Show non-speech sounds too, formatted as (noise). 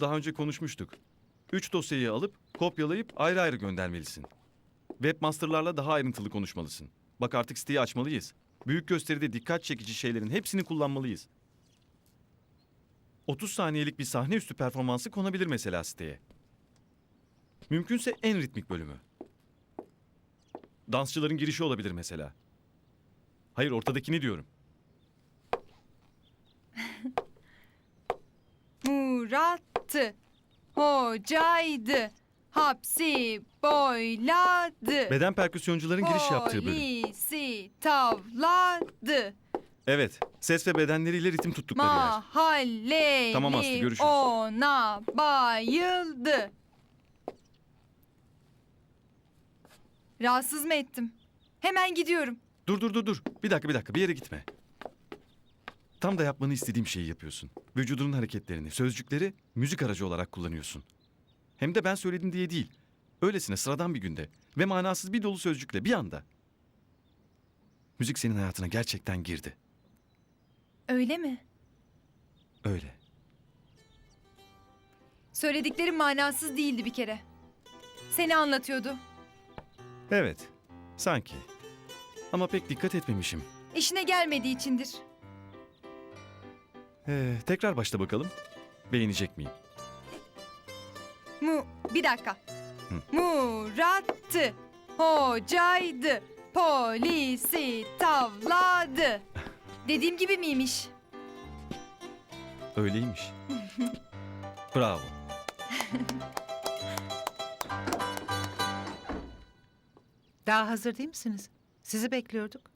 Daha önce konuşmuştuk. Üç dosyayı alıp kopyalayıp ayrı ayrı göndermelisin. Webmasterlarla daha ayrıntılı konuşmalısın. Bak artık siteyi açmalıyız. Büyük gösteride dikkat çekici şeylerin hepsini kullanmalıyız. 30 saniyelik bir sahne üstü performansı konabilir mesela siteye. Mümkünse en ritmik bölümü. Dansçıların girişi olabilir mesela. Hayır ortadakini diyorum. (laughs) Murat'tı. Hocaydı. Hapsi boyladı. Beden perküsyoncuların giriş yaptığı bölüm. Polisi tavladı. Evet, ses ve bedenleriyle ritim tuttukları yer. Mahalleli Tamam Aslı, görüşürüz. ona bayıldı. Rahatsız mı ettim? Hemen gidiyorum. Dur dur dur dur. Bir dakika bir dakika bir yere gitme. Tam da yapmanı istediğim şeyi yapıyorsun. Vücudunun hareketlerini, sözcükleri müzik aracı olarak kullanıyorsun. Hem de ben söyledim diye değil. Öylesine sıradan bir günde ve manasız bir dolu sözcükle bir anda. Müzik senin hayatına gerçekten girdi. Öyle mi? Öyle. Söylediklerim manasız değildi bir kere. Seni anlatıyordu. Evet. Sanki. Ama pek dikkat etmemişim. İşine gelmediği içindir. Ee, tekrar başla bakalım. Beğenecek miyim? Mu bir dakika. Hı. Murat'tı. Hocaydı. Polisi tavladı. (laughs) Dediğim gibi miymiş? Öyleymiş. (laughs) Bravo. Daha hazır değil misiniz? Sizi bekliyorduk.